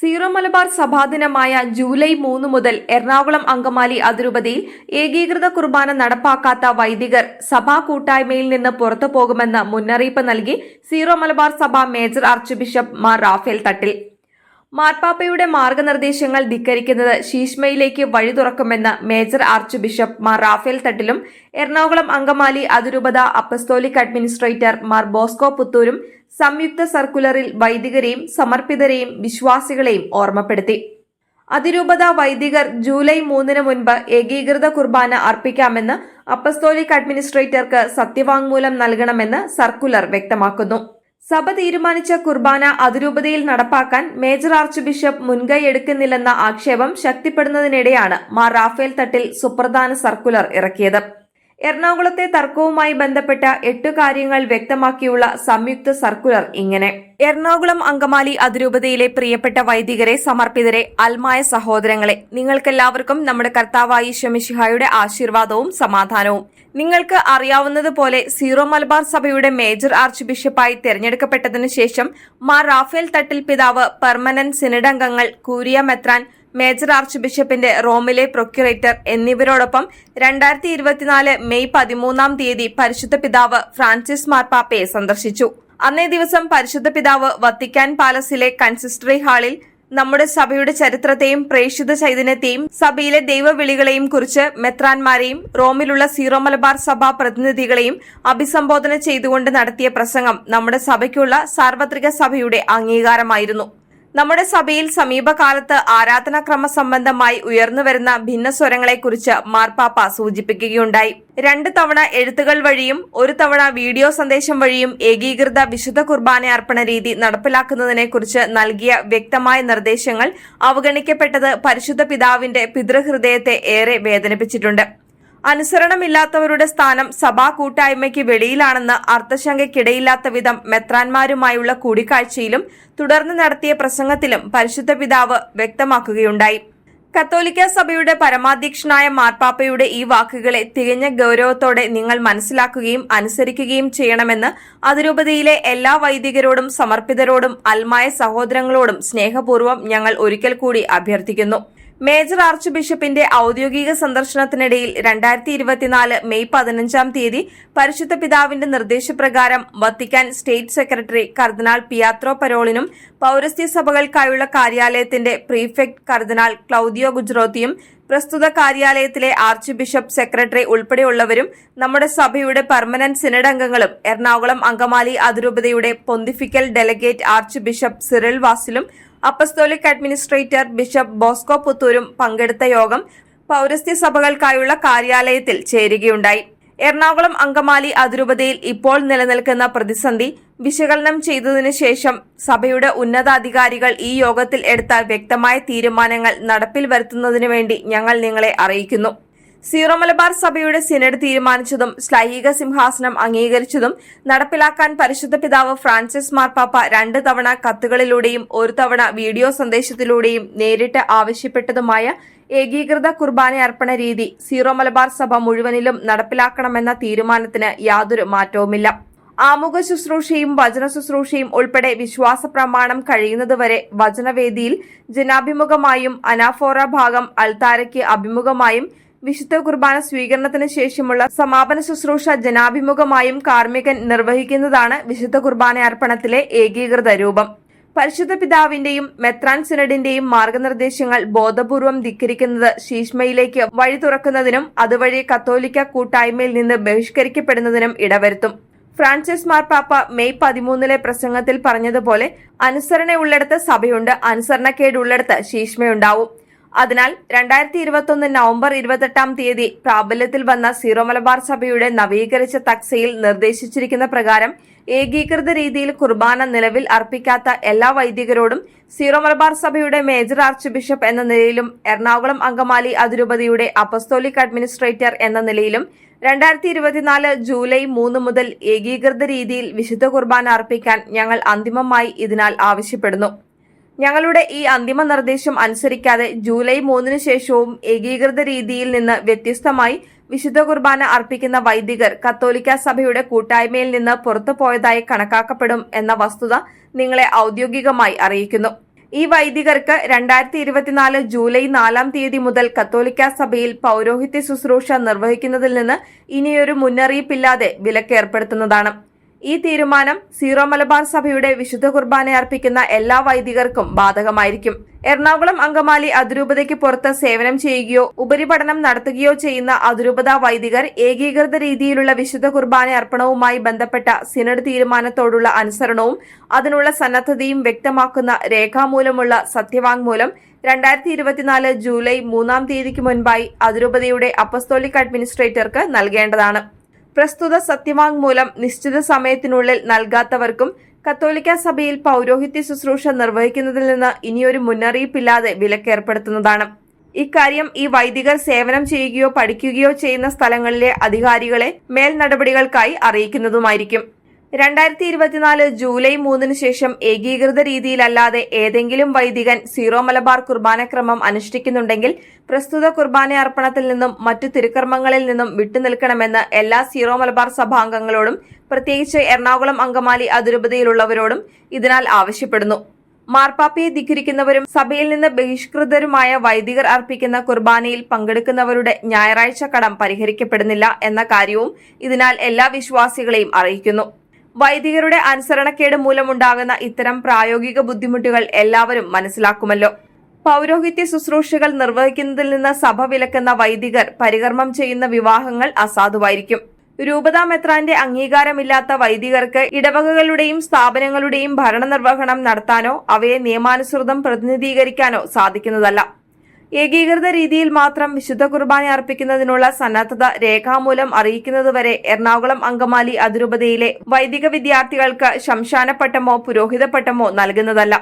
Zero Malabar സഭാദിനമായ July മൂന്ന് മുതൽ എറണാകുളം അങ്കമാലി അതിരൂപതയിൽ ഏകീകൃത കുർബാന നടപ്പാക്കാത്ത വൈദികർ സഭാ കൂട്ടായ്മയിൽ നിന്ന് പുറത്തു പോകുമെന്ന് മുന്നറിയിപ്പ് നൽകി സീറോ മലബാർ സഭ major archbishop Mar Raphael Thattil. മാർപ്പാപ്പയുടെ മാർഗനിർദ്ദേശങ്ങൾ ധിക്കരിക്കുന്നത് ശീഷ്മയിലേക്ക് വഴി തുറക്കുമെന്ന് major archbishop Mar Raphael തട്ടിലും എറണാകുളം അങ്കമാലി അതിരൂപത അപ്പസ്തോലിക് അഡ്മിനിസ്ട്രേറ്റർ മാർ ബോസ്കോ പുത്തൂരും സംയുക്ത സർക്കുലറിൽ വൈദികരെയും സമർപ്പിതരെയും വിശ്വാസികളെയും ഓർമ്മപ്പെടുത്തി. അതിരൂപത വൈദികർ ജൂലൈ മൂന്നിന് മുൻപ് ഏകീകൃത കുർബാന അർപ്പിക്കാമെന്ന് അപ്പസ്തോലിക് അഡ്മിനിസ്ട്രേറ്റർക്ക് സത്യവാങ്മൂലം നൽകണമെന്ന് സർക്കുലർ വ്യക്തമാക്കുന്നു. സഭ തീരുമാനിച്ച കുർബാന അതിരൂപതയിൽ നടപ്പാക്കാൻ മേജർ ആർച്ച് ബിഷപ്പ് മുൻകൈ എടുക്കുന്നില്ലെന്ന ആക്ഷേപം ശക്തിപ്പെടുന്നതിനിടെയാണ് മാർ റാഫേൽ തട്ടിൽ സുപ്രധാന സർക്കുലർ ഇറക്കിയത്. എറണാകുളത്തെ തർക്കവുമായി ബന്ധപ്പെട്ട എട്ട് കാര്യങ്ങൾ വ്യക്തമാക്കിയുള്ള സംയുക്ത സർക്കുലർ ഇങ്ങനെ. എറണാകുളം അങ്കമാലി അതിരൂപതയിലെ പ്രിയപ്പെട്ട വൈദികരെ സമർപ്പിതരെ അൽമായ സഹോദരങ്ങളെ നിങ്ങൾക്കെല്ലാവർക്കും നമ്മുടെ കർത്താവായി ശമിഷിഹായുടെ ആശീർവാദവും സമാധാനവും. നിങ്ങൾക്ക് അറിയാവുന്നതുപോലെ സീറോ മലബാർ സഭയുടെ മേജർ ആർച്ച് ബിഷപ്പായി തെരഞ്ഞെടുക്കപ്പെട്ടതിനു ശേഷം മാർ റാഫേൽ തട്ടിൽ പിതാവ് പെർമനന്റ് സിനഡംഗങ്ങൾ കൂരിയ മെത്രാൻ മേജർ ആർച്ച് ബിഷപ്പിന്റെ റോമിലെ പ്രൊക്യുറേറ്റർ എന്നിവരോടൊപ്പം രണ്ടായിരത്തി ഇരുപത്തിനാല് മെയ് പതിമൂന്നാം തീയതി പരിശുദ്ധ പിതാവ് ഫ്രാൻസിസ് മാർപ്പാപ്പയെ സന്ദർശിച്ചു. അന്നേ ദിവസം പരിശുദ്ധ പിതാവ് വത്തിക്കാൻ പാലസിലെ കൺസിസ്റ്ററി ഹാളിൽ നമ്മുടെ സഭയുടെ ചരിത്രത്തെയും പ്രേക്ഷിത ചൈതന്യത്തെയും സഭയിലെ ദൈവവിളികളെയും കുറിച്ച് മെത്രാൻമാരെയും റോമിലുള്ള സീറോ മലബാർ സഭാ പ്രതിനിധികളെയും അഭിസംബോധന ചെയ്തുകൊണ്ട് നടത്തിയ പ്രസംഗം നമ്മുടെ സഭയ്ക്കുള്ള സാർവത്രിക സഭയുടെ അംഗീകാരമായിരുന്നു. നമ്മുടെ സഭയിൽ സമീപകാലത്ത് ആരാധനാക്രമ സംബന്ധമായി ഉയർന്നുവരുന്ന ഭിന്നസ്വരങ്ങളെക്കുറിച്ച് മാർപ്പാപ്പ സൂചിപ്പിക്കുകയുണ്ടായി. രണ്ട് തവണ എഴുത്തുകൾ വഴിയും ഒരു തവണ വീഡിയോ സന്ദേശം വഴിയും ഏകീകൃത വിശുദ്ധ കുർബാന അർപ്പണ രീതി നടപ്പിലാക്കുന്നതിനെക്കുറിച്ച് നൽകിയ വ്യക്തമായ നിർദ്ദേശങ്ങൾ അവഗണിക്കപ്പെട്ടത് പരിശുദ്ധ പിതാവിന്റെ പിതൃഹൃദയത്തെ ഏറെ വേദനിപ്പിച്ചിട്ടുണ്ട്. അനുസരണമില്ലാത്തവരുടെ സ്ഥാനം സഭാ കൂട്ടായ്മയ്ക്ക് വെളിയിലാണെന്ന് അർത്ഥശങ്കയ്ക്കിടയില്ലാത്ത വിധം മെത്രാൻമാരുമായുള്ള കൂടിക്കാഴ്ചയിലും തുടർന്ന് നടത്തിയ പ്രസംഗത്തിലും പരിശുദ്ധ പിതാവ് വ്യക്തമാക്കുകയുണ്ടായി. കത്തോലിക്ക സഭയുടെ പരമാധ്യക്ഷനായ മാർപ്പാപ്പയുടെ ഈ വാക്കുകളെ തികഞ്ഞ ഗൌരവത്തോടെ നിങ്ങൾ മനസ്സിലാക്കുകയും അനുസരിക്കുകയും ചെയ്യണമെന്ന് അതിരൂപതയിലെ എല്ലാ വൈദികരോടും സമർപ്പിതരോടും അൽമായ സഹോദരങ്ങളോടും സ്നേഹപൂർവം ഞങ്ങൾ ഒരിക്കൽ കൂടി അഭ്യർത്ഥിക്കുന്നു. മേജർ ആർച്ച് ബിഷപ്പിന്റെ ഔദ്യോഗിക സന്ദർശനത്തിനിടയിൽ രണ്ടായിരത്തി ഇരുപത്തിനാല് മെയ് പതിനഞ്ചാം തീയതി പരിശുദ്ധ പിതാവിന്റെ നിർദ്ദേശപ്രകാരം Vatican state secretary cardinal Pietro പരോളിനും പൌരസ്ത്യ സഭകൾക്കായുള്ള കാര്യാലയത്തിന്റെ പ്രീഫെക്ട് കർദിനാൾ ക്ലൌദിയോ ഗുജറോത്തിയും പ്രസ്തുത കാര്യാലയത്തിലെ ആർച്ച് ബിഷപ്പ് സെക്രട്ടറി ഉൾപ്പെടെയുള്ളവരും നമ്മുടെ സഭയുടെ പെർമനന്റ് സിനഡ് അംഗങ്ങളും എറണാകുളം അങ്കമാലി അതിരൂപതയുടെ pontifical delegate archbishop Cyril വാസിലും അപ്പസ്തോലിക് അഡ്മിനിസ്ട്രേറ്റർ ബിഷപ്പ് ബോസ്കോ പുത്തൂരും പങ്കെടുത്ത യോഗം പൌരസ്ത്യ സഭകൾക്കായുള്ള കാര്യാലയത്തിൽ ചേരുകയുണ്ടായി. എറണാകുളം അങ്കമാലി അതിരൂപതയിൽ ഇപ്പോൾ നിലനിൽക്കുന്ന പ്രതിസന്ധി വിശകലനം ചെയ്തതിനു ശേഷം സഭയുടെ ഉന്നതാധികാരികൾ ഈ യോഗത്തിൽ എടുത്ത വ്യക്തമായ തീരുമാനങ്ങൾ നടപ്പിൽ വരുത്തുന്നതിനു വേണ്ടി ഞങ്ങൾ നിങ്ങളെ അറിയിക്കുന്നു. സീറോ മലബാർ സഭയുടെ സിനഡ് തീരുമാനിച്ചതും ശ്ലൈഹിക സിംഹാസനം അംഗീകരിച്ചതും നടപ്പിലാക്കാൻ പരിശുദ്ധ പിതാവ് ഫ്രാൻസിസ് മാർപ്പാപ്പ രണ്ട് തവണ കത്തുകളിലൂടെയും ഒരു തവണ വീഡിയോ സന്ദേശത്തിലൂടെയും നേരിട്ട് ആവശ്യപ്പെട്ടതുമായ ഏകീകൃത കുർബാന അർപ്പണ രീതി സീറോ മലബാർ സഭ മുഴുവനിലും നടപ്പിലാക്കണമെന്ന തീരുമാനത്തിന് യാതൊരു മാറ്റവുമില്ല. ആമുഖ ശുശ്രൂഷയും വചന ശുശ്രൂഷയും ഉൾപ്പെടെ വിശ്വാസ പ്രമാണം കഴിയുന്നതുവരെ വചനവേദിയിൽ ജനാഭിമുഖമായും അനാഫോറ ഭാഗം അൾത്താരയ്ക്ക് അഭിമുഖമായും വിശുദ്ധ കുർബാന സ്വീകരണത്തിന് ശേഷമുള്ള സമാപന ശുശ്രൂഷ ജനാഭിമുഖമായും കാർമ്മികൻ നിർവഹിക്കുന്നതാണ് വിശുദ്ധ കുർബാന അർപ്പണത്തിലെ ഏകീകൃത രൂപം. പരിശുദ്ധ പിതാവിന്റെയും മെത്രാൻ സിനഡിന്റെയും മാർഗനിർദ്ദേശങ്ങൾ ബോധപൂർവം ധിക്കരിക്കുന്നത് ശീഷ്മയിലേക്ക് വഴി തുറക്കുന്നതിനും അതുവഴി കത്തോലിക്ക കൂട്ടായ്മയിൽ നിന്ന് ബഹിഷ്കരിക്കപ്പെടുന്നതിനും ഇടവരുത്തും. ഫ്രാൻസിസ് മാർപ്പാപ്പ മെയ് പതിമൂന്നിലെ പ്രസംഗത്തിൽ പറഞ്ഞതുപോലെ അനുസരണയുള്ളിടത്ത് സഭയുണ്ട് അനുസരണക്കേടുള്ളിടത്ത് ശീഷ്മയുണ്ടാവും. അതിനാൽ രണ്ടായിരത്തി ഇരുപത്തൊന്ന് നവംബർ ഇരുപത്തെട്ടാം തീയതി പ്രാബല്യത്തിൽ വന്ന സീറോ മലബാർ സഭയുടെ നവീകരിച്ച തക്സയിൽ നിർദ്ദേശിച്ചിരിക്കുന്ന പ്രകാരം ഏകീകൃത രീതിയിൽ കുർബാന നിലവിൽ അർപ്പിക്കാത്ത എല്ലാ വൈദികരോടും സീറോ മലബാർ സഭയുടെ മേജർ ആർച്ച് ബിഷപ്പ് എന്ന നിലയിലും എറണാകുളം അങ്കമാലി അതിരൂപതയുടെ അപ്പസ്തോലിക് അഡ്മിനിസ്ട്രേറ്റർ എന്ന നിലയിലും രണ്ടായിരത്തി ഇരുപത്തിനാല് ജൂലൈ മൂന്ന് മുതൽ ഏകീകൃത രീതിയിൽ വിശുദ്ധ കുർബാന അർപ്പിക്കാൻ ഞങ്ങൾ അന്തിമമായി ഇതിനാൽ ആവശ്യപ്പെടുന്നു. ഞങ്ങളുടെ ഈ അന്തിമ നിർദ്ദേശം അനുസരിക്കാതെ ജൂലൈ മൂന്നിന് ശേഷവും ഏകീകൃത രീതിയിൽ നിന്ന് വ്യത്യസ്തമായി വിശുദ്ധ കുർബാന അർപ്പിക്കുന്ന വൈദികർ കത്തോലിക്ക സഭയുടെ കൂട്ടായ്മയിൽ നിന്ന് പുറത്തു പോയതായി കണക്കാക്കപ്പെടും എന്ന വസ്തുത നിങ്ങളെ ഔദ്യോഗികമായി അറിയിക്കുന്നു. ഈ വൈദികർക്ക് രണ്ടായിരത്തി ഇരുപത്തിനാല് ജൂലൈ നാലാം തീയതി മുതൽ കത്തോലിക്ക സഭയിൽ പൌരോഹിത്യ ശുശ്രൂഷ നിർവഹിക്കുന്നതിൽ നിന്ന് ഇനിയൊരു മുന്നറിയിപ്പില്ലാതെ വിലക്കേർപ്പെടുത്തുന്നതാണ്. ഈ തീരുമാനം സീറോ മലബാർ സഭയുടെ വിശുദ്ധ കുർബാന അർപ്പിക്കുന്ന എല്ലാ വൈദികർക്കും ബാധകമായിരിക്കും. എറണാകുളം അങ്കമാലി അതിരൂപതയ്ക്ക് പുറത്ത് സേവനം ചെയ്യുകയോ ഉപരിപഠനം നടത്തുകയോ ചെയ്യുന്ന അതിരൂപത വൈദികർ ഏകീകൃത രീതിയിലുള്ള വിശുദ്ധ കുർബാന അർപ്പണവുമായി ബന്ധപ്പെട്ട സിനഡ് തീരുമാനത്തോടുള്ള അനുസരണവും അതിനുള്ള സന്നദ്ധതയും വ്യക്തമാക്കുന്ന രേഖാമൂലമുള്ള സത്യവാങ്മൂലം രണ്ടായിരത്തി ഇരുപത്തിനാല് ജൂലൈ മൂന്നാം തീയതിക്ക് മുൻപായി അതിരൂപതയുടെ അപ്പസ്തോലിക് അഡ്മിനിസ്ട്രേറ്റർക്ക് നൽകേണ്ടതാണ്. പ്രസ്തുത സത്യവാങ്മൂലം നിശ്ചിത സമയത്തിനുള്ളിൽ നൽകാത്തവർക്കും കത്തോലിക്ക സഭയിൽ പൗരോഹിത്യ ശുശ്രൂഷ നിർവഹിക്കുന്നതിൽ നിന്ന് ഇനിയൊരു മുന്നറിയിപ്പില്ലാതെ വിലക്കേർപ്പെടുത്തുന്നതാണ്. ഇക്കാര്യം ഈ വൈദികർ സേവനം ചെയ്യുകയോ പഠിക്കുകയോ ചെയ്യുന്ന സ്ഥലങ്ങളിലെ അധികാരികളെ മേൽ നടപടികൾക്കായി അറിയിക്കുന്നതുമായിരിക്കും. രണ്ടായിരത്തി ഇരുപത്തിനാല് ജൂലൈ മൂന്നിന് ശേഷം ഏകീകൃത രീതിയിലല്ലാതെ ഏതെങ്കിലും വൈദികൻ സീറോ മലബാർ കുർബാനക്രമം അനുഷ്ഠിക്കുന്നുണ്ടെങ്കിൽ പ്രസ്തുത കുർബാന അർപ്പണത്തിൽ നിന്നും മറ്റു തിരുക്കർമ്മങ്ങളിൽ നിന്നും വിട്ടുനിൽക്കണമെന്ന് എല്ലാ സീറോ മലബാർ സഭാംഗങ്ങളോടും പ്രത്യേകിച്ച് എറണാകുളം അങ്കമാലി അതിരൂപതയിലുള്ളവരോടും ഇതിനാൽ ആവശ്യപ്പെടുന്നു. മാർപ്പാപ്പയെ ധിക്കരിക്കുന്നവരും സഭയിൽ നിന്ന് ബഹിഷ്കൃതരുമായ വൈദികർ അർപ്പിക്കുന്ന കുർബാനയിൽ പങ്കെടുക്കുന്നവരുടെ ഞായറാഴ്ച കടം പരിഹരിക്കപ്പെടുന്നില്ല എന്ന കാര്യവും ഇതിനാൽ എല്ലാ വിശ്വാസികളെയും അറിയിക്കുന്നു. വൈദികരുടെ അനുസരണക്കേട് മൂലമുണ്ടാകുന്ന ഇത്തരം പ്രായോഗിക ബുദ്ധിമുട്ടുകൾ എല്ലാവരും മനസ്സിലാക്കുമല്ലോ. പൗരോഹിത്യ ശുശ്രൂഷകൾ നിർവഹിക്കുന്നതിൽ നിന്ന് സഭ വിലക്കുന്ന വൈദികർ പരികർമ്മം ചെയ്യുന്ന വിവാഹങ്ങൾ അസാധുവായിരിക്കും. രൂപതാ മെത്രാന്റെ അംഗീകാരമില്ലാത്ത വൈദികർക്ക് ഇടവകകളുടെയും സ്ഥാപനങ്ങളുടെയും ഭരണനിർവഹണം നടത്താനോ അവയെ നിയമാനുസൃതം പ്രതിനിധീകരിക്കാനോ സാധിക്കുന്നതല്ല. ഏകീകൃത രീതിയിൽ മാത്രം വിശുദ്ധ കുർബാന അർപ്പിക്കുന്നതിനുള്ള സന്നദ്ധത രേഖാമൂലം അറിയിക്കുന്നതുവരെ എറണാകുളം അങ്കമാലി അതിരൂപതയിലെ വൈദിക വിദ്യാർത്ഥികൾക്ക് ശംശാനപ്പട്ടമോ പുരോഹിതപ്പട്ടമോ നൽകുന്നതല്ല.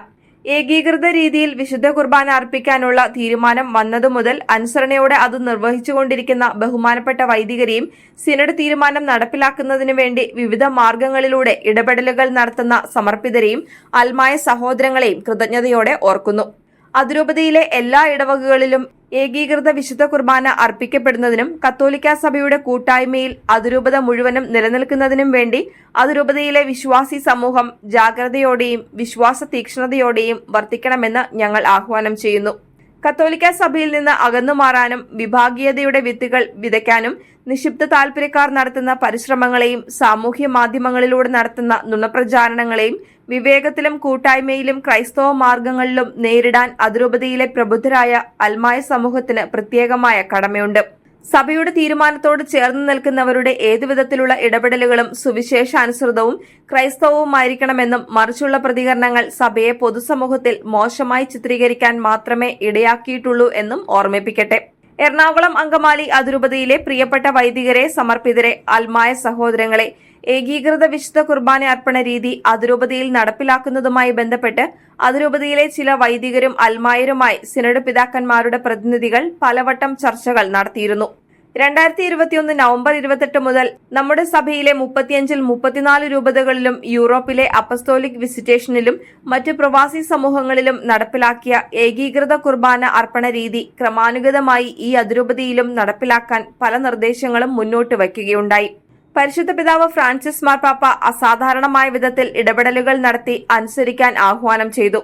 ഏകീകൃത രീതിയിൽ വിശുദ്ധ കുർബാന അർപ്പിക്കാനുള്ള തീരുമാനം വന്നതു മുതൽ അനുസരണയോടെ അത് നിർവഹിച്ചുകൊണ്ടിരിക്കുന്ന ബഹുമാനപ്പെട്ട വൈദികരെയും സിനഡ് തീരുമാനം നടപ്പിലാക്കുന്നതിനു വേണ്ടി വിവിധ മാർഗങ്ങളിലൂടെ ഇടപെടലുകൾ നടത്തുന്ന സമർപ്പിതരെയും അൽമായ സഹോദരങ്ങളെയും കൃതജ്ഞതയോടെ ഓർക്കുന്നു. അതിരൂപതയിലെ എല്ലാ ഇടവകകളിലും ഏകീകൃത വിശുദ്ധ കുർബാന അർപ്പിക്കപ്പെടുന്നതിനും കത്തോലിക്ക സഭയുടെ കൂട്ടായ്മയിൽ അതിരൂപത മുഴുവനും നിലനിൽക്കുന്നതിനും വേണ്ടി അതിരൂപതയിലെ വിശ്വാസി സമൂഹം ജാഗ്രതയോടെയും വിശ്വാസ തീക്ഷ്ണതയോടെയും വർത്തിക്കണമെന്ന് ഞങ്ങൾ ആഹ്വാനം ചെയ്യുന്നു. കത്തോലിക്ക സഭയിൽ നിന്ന് അകന്നു മാറാനും വിഭാഗീയതയുടെ വിത്തുകൾ വിതയ്ക്കാനും നിക്ഷിപ്ത താൽപര്യക്കാർ നടത്തുന്ന പരിശ്രമങ്ങളെയും സാമൂഹ്യ മാധ്യമങ്ങളിലൂടെ നടത്തുന്ന നുണപ്രചാരണങ്ങളെയും വിവേകത്തിലും കൂട്ടായ്മയിലും ക്രൈസ്തവ മാർഗങ്ങളിലും നേരിടാൻ അതിരൂപതയിലെ പ്രബുദ്ധരായ അൽമായ സമൂഹത്തിന് പ്രത്യേകമായ കടമയുണ്ട്. സഭയുടെ തീരുമാനത്തോട് ചേർന്ന് നിൽക്കുന്നവരുടെ ഏതുവിധത്തിലുള്ള ഇടപെടലുകളും സുവിശേഷാനുസൃതവും ക്രൈസ്തവവുമായിരിക്കണമെന്നും മറിച്ചുള്ള പ്രതികരണങ്ങൾ സഭയെ പൊതുസമൂഹത്തിൽ മോശമായി ചിത്രീകരിക്കാൻ മാത്രമേ ഇടയാക്കിയിട്ടുള്ളൂ എന്നും ഓർമ്മിപ്പിക്കട്ടെ. എറണാകുളം അങ്കമാലി അതിരൂപതയിലെ പ്രിയപ്പെട്ട വൈദികരെ സമർപ്പിതരെ അൽമായ സഹോദരങ്ങളെ ഏകീകൃത വിശുദ്ധ കുർബാന അർപ്പണ രീതി അതിരൂപതയിൽ നടപ്പിലാക്കുന്നതുമായി ബന്ധപ്പെട്ട് അതിരൂപതയിലെ ചില വൈദികരും അൽമായരുമായി സിനഡ് പിതാക്കന്മാരുടെ പ്രതിനിധികൾ പലവട്ടം ചർച്ചകൾ നടത്തിയിരുന്നു. രണ്ടായിരത്തി ഇരുപത്തിയൊന്ന് നവംബർ ഇരുപത്തെട്ട് മുതൽ നമ്മുടെ സഭയിലെ മുപ്പത്തിയഞ്ചിൽ മുപ്പത്തിനാല് രൂപതകളിലും യൂറോപ്പിലെ അപ്പസ്തോലിക് വിസിറ്റേഷനിലും മറ്റ് പ്രവാസി സമൂഹങ്ങളിലും നടപ്പിലാക്കിയ ഏകീകൃത കുർബാന അർപ്പണ രീതി ക്രമാനുഗതമായി ഈ അതിരൂപതയിലും നടപ്പിലാക്കാൻ പല നിർദ്ദേശങ്ങളും മുന്നോട്ട് വയ്ക്കുകയുണ്ടായി. പരിശുദ്ധ പിതാവ് ഫ്രാൻസിസ് മാർപ്പാപ്പ അസാധാരണമായ വിധത്തിൽ ഇടപെടലുകൾ നടത്തി അനുസരിക്കാൻ ആഹ്വാനം ചെയ്തു.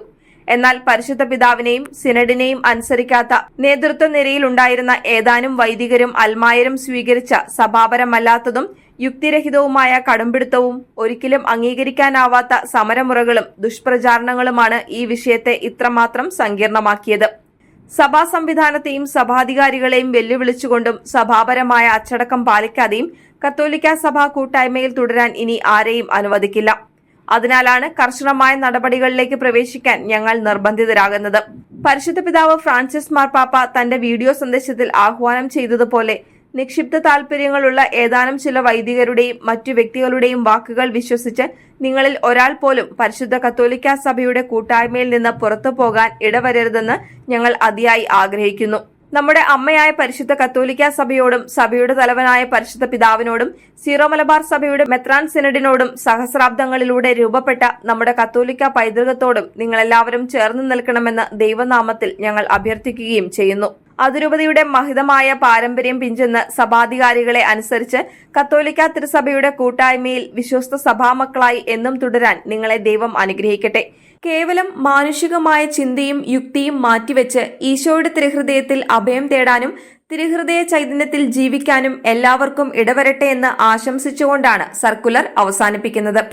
എന്നാൽ പരിശുദ്ധ പിതാവിനെയും സിനഡിനെയും അനുസരിക്കാത്ത നേതൃത്വ നിരയിലുണ്ടായിരുന്ന ഏതാനും വൈദികരും അൽമായരും സ്വീകരിച്ച സഭാപരമല്ലാത്തതും യുക്തിരഹിതവുമായ കടുംപിടുത്തവും ഒരിക്കലും അംഗീകരിക്കാനാവാത്ത സമരമുറകളും ദുഷ്പ്രചാരണങ്ങളുമാണ് ഈ വിഷയത്തെ ഇത്രമാത്രം സങ്കീർണമാക്കിയത്. സഭാ സംവിധാനത്തെയും സഭാധികാരികളെയും വെല്ലുവിളിച്ചുകൊണ്ടും സഭാപരമായ അച്ചടക്കം പാലിക്കാതെയും കത്തോലിക്ക സഭാ കൂട്ടായ്മയിൽ തുടരാൻ ഇനി ആരെയും അനുവദിക്കില്ല. അതിനാലാണ് കർശനമായ നടപടികളിലേക്ക് പ്രവേശിക്കാൻ ഞങ്ങൾ നിർബന്ധിതരാകുന്നത്. പരിശുദ്ധ പിതാവ് ഫ്രാൻസിസ് മാർപ്പാപ്പ തന്റെ വീഡിയോ സന്ദേശത്തിൽ ആഹ്വാനം ചെയ്തതുപോലെ നിക്ഷിപ്ത താൽപര്യങ്ങളുള്ള ഏതാനും ചില വൈദികരുടെയും മറ്റു വ്യക്തികളുടെയും വാക്കുകൾ വിശ്വസിച്ച് നിങ്ങളിൽ ഒരാൾ പോലും പരിശുദ്ധ കത്തോലിക്ക സഭയുടെ കൂട്ടായ്മയിൽ നിന്ന് പുറത്തു പോകാൻ ഇടവരരുതെന്ന് ഞങ്ങൾ അതിയായി ആഗ്രഹിക്കുന്നു. നമ്മുടെ അമ്മയായ പരിശുദ്ധ കത്തോലിക്ക സഭയോടും സഭയുടെ തലവനായ പരിശുദ്ധ പിതാവിനോടും സീറോ മലബാർ സഭയുടെ മെത്രാൻ സിനഡിനോടും സഹസ്രാബ്ദങ്ങളിലൂടെ രൂപപ്പെട്ട നമ്മുടെ കത്തോലിക്ക പൈതൃകത്തോടും നിങ്ങളെല്ലാവരും ചേർന്ന് നിൽക്കണമെന്ന് ദൈവനാമത്തിൽ ഞങ്ങൾ അഭ്യർത്ഥിക്കുകയും ചെയ്യുന്നു. അതിരൂപതയുടെ മഹിതമായ പാരമ്പര്യം പിഞ്ചെന്ന് സഭാധികാരികളെ അനുസരിച്ച് കത്തോലിക്ക തിരുസഭയുടെ കൂട്ടായ്മയിൽ വിശ്വസ്ത സഭാമക്കളായി എന്നും തുടരാൻ നിങ്ങളെ ദൈവം അനുഗ്രഹിക്കട്ടെ. കേവലം മാനുഷികമായ ചിന്തയും യുക്തിയും മാറ്റിവെച്ച് ഈശോയുടെ തിരുഹൃദയത്തിൽ അഭയം തേടാനും തിരുഹൃദയ ചൈതന്യത്തിൽ ജീവിക്കാനും എല്ലാവർക്കും ഇടവരട്ടെ എന്ന് ആശംസിച്ചുകൊണ്ടാണ് സർക്കുലർ അവസാനിപ്പിക്കുന്നത്.